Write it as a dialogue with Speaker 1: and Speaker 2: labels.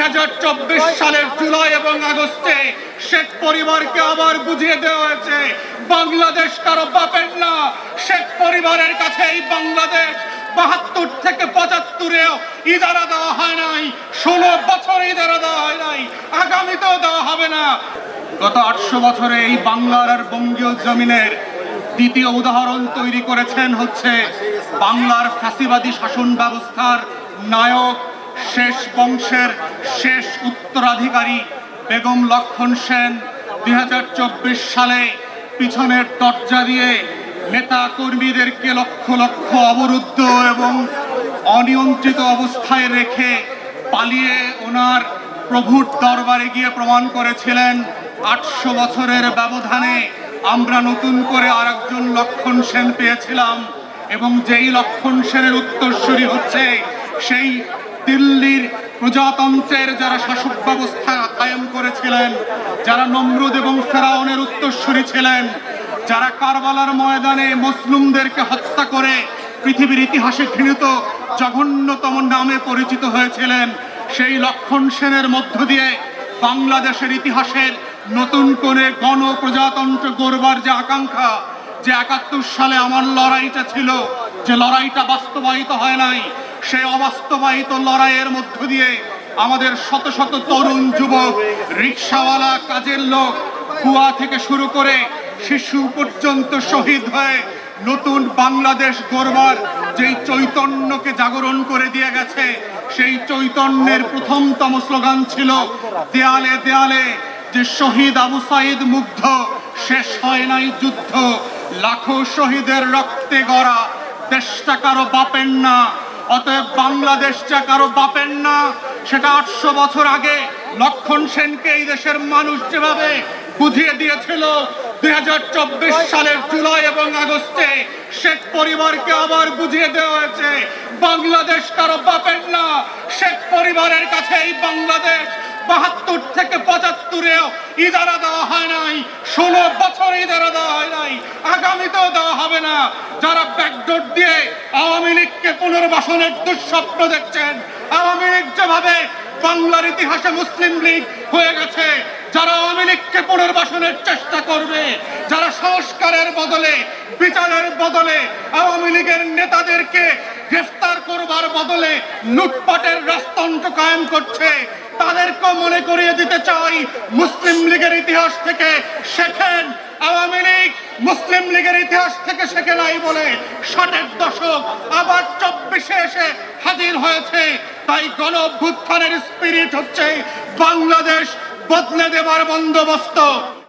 Speaker 1: দুই হাজার চব্বিশ সালের জুলাই এবং আগস্টে শেখ পরিবারকে আবার বুঝিয়ে দেওয়া হয়েছে, বাংলাদেশ কারও বাপের না। শেখ পরিবারের কাছে এই বাংলাদেশ বাহাত্তর থেকে পঁচাত্তরেও ইজারা দেওয়া হয় নাই, ষোলো বছর ইজারা দেওয়া হয় নাই, আগামীতেও দেওয়া হবে না। গত আটশো বছরে এই বাংলার আর বঙ্গীয় জমিনের দ্বিতীয় উদাহরণ তৈরি করেছেন হচ্ছে বাংলার ফ্যাসিবাদী শাসন ব্যবস্থার নায়ক শেষ বংশের শেষ উত্তরাধিকারী বেগম লক্ষণ সেন দুই হাজার চব্বিশ সালে পিছনের দরজা দিয়ে নেতা কর্মীদেরকে লক্ষ লক্ষ অবরুদ্ধ এবং অনিয়ন্ত্রিত অবস্থায় রেখে পালিয়ে ওনার প্রভুর দরবারে গিয়ে প্রমাণ করেছিলেন, আটশো বছরের ব্যবধানে আমরা নতুন করে আর একজন লক্ষণ সেন পেয়েছিলাম এবং যেই লক্ষণ সেনের উত্তরসূরি হচ্ছে সেই দিল্লির প্রজাতন্ত্রের যারা শাসক ব্যবস্থা কায়েম করেছিলেন, যারা নমরুদ এবং ফেরাউনের উত্তরসূরি ছিলেন, যারা কারবালার ময়দানে মুসলিমদেরকে হত্যা করে পৃথিবীর ইতিহাসে ঘৃণিত জঘন্যতম নামে পরিচিত হয়েছিলেন, সেই লক্ষণ সেনের মধ্য দিয়ে বাংলাদেশের ইতিহাসের নতুন করে গণ প্রজাতন্ত্র গড়বার যে আকাঙ্ক্ষা, যে একাত্তর সালে আমার লড়াইটা ছিল, যে লড়াইটা বাস্তবায়িত হয় নাই সেই অবাস্তবায়িত লড়াইয়ের মধ্য দিয়ে আমাদের শত শত তরুণ যুবক, রিক্সাওয়ালা, কাজের লোক, কুয়া থেকে শুরু করে শিশু পর্যন্ত শহীদ হয়ে নতুন বাংলাদেশ গড়বার যেই চৈতন্যকে জাগরণ করে দিয়ে গেছে, সেই চৈতন্যের প্রথমতম স্লোগান ছিল, দেয়ালে দেয়ালে, যে শহীদ আবু সাইদ মুগ্ধ, শেষ হয় নাই যুদ্ধ, লাখো শহীদের রক্তে গড়া, দেশটা কারও বাপের না। অতএব বাংলাদেশটা কারও বাপের না, সেটা আটশো বছর আগে লক্ষণ সেনকে এই দেশের মানুষ যেভাবে বুঝিয়ে দিয়েছিল, দুই হাজার চব্বিশ সালের জুলাই এবং আগস্টে শেখ পরিবারকে আবার বুঝিয়ে দেওয়া হয়েছে, বাংলাদেশ কারও বাপের না, শেখ পরিবারের কাছে এই বাংলাদেশ বাহাত্তর থেকে পঁচাত্তরেও ইজারা দেওয়া হয় নাই, ষোলো বছর ইজারা দেওয়া হয় নাই, আগামীতেও দেওয়া হবে না। যারা ব্যাকডোর দিয়ে আওয়ামী লীগকে পুনর্বাসনের দুঃস্বপ্ন দেখছেন। আওয়ামী লীগ যেভাবে বাংলার ইতিহাসে মুসলিম লীগ হয়ে গেছে, যারা আওয়ামী লীগকে পুনর্বাসনের চেষ্টা করবে, যারা সংস্কারের বদলে, বিচারের বদলে, আওয়ামী লীগের নেতাদেরকে গ্রেফতার করবার বদলে লুটপাটের রাজতন্ত্র কায়েম করছে তাদেরকে মনে করিয়ে দিতে চাই মুসলিম লীগের ইতিহাস থেকে শেখেন আওয়ামী লীগ, মুসলিম লীগের ইতিহাস থেকে শেখে নাই বলে ষাটের দশক আবার চব্বিশে এসে হাজির হয়েছে। তাই গণ অভ্যুত্থানের স্পিরিট হচ্ছে বাংলাদেশ বদলে দেবার বন্দোবস্ত।